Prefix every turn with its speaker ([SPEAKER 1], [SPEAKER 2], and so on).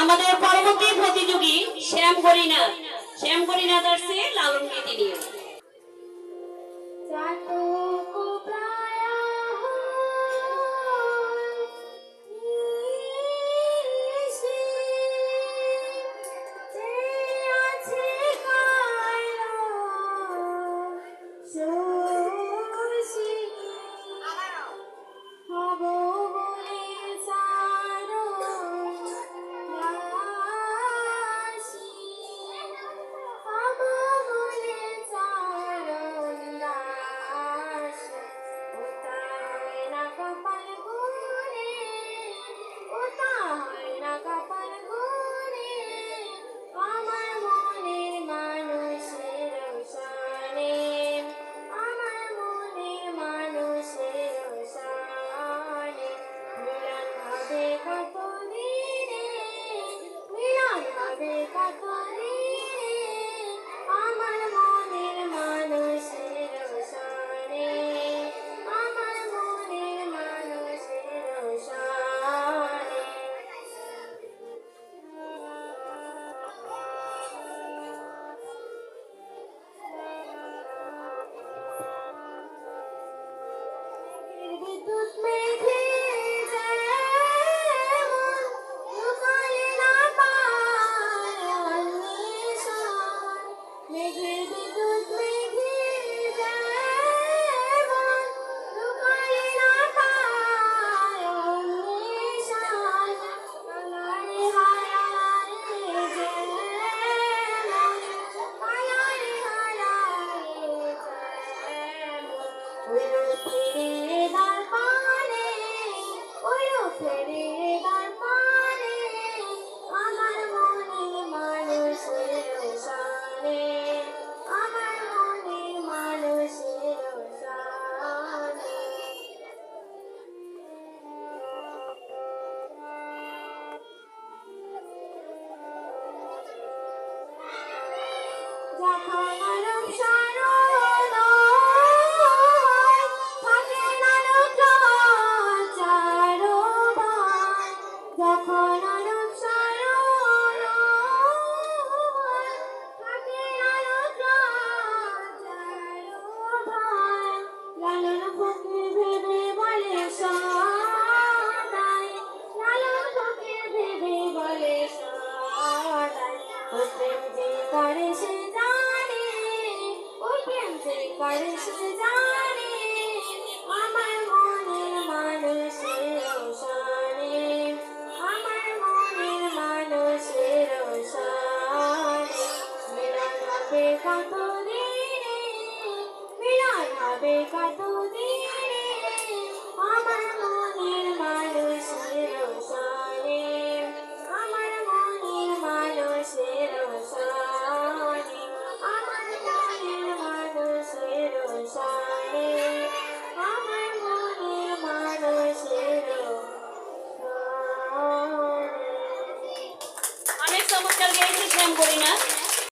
[SPEAKER 1] আমাদের পরবর্তী প্রতিযোগী শ্যাম হরিনা শ্যাম গরিনা দাসে লালন কেটে নিয়ে
[SPEAKER 2] Say goodbye. ফেরে দার পানে ওই ফেরে দার পানে করে সে জানে ওই প্রেম যে করে সে জানে আমার মনের মানুষের কত দিনে আমার মনের
[SPEAKER 1] নমস্কার গেয়েছে শ্যাম করি না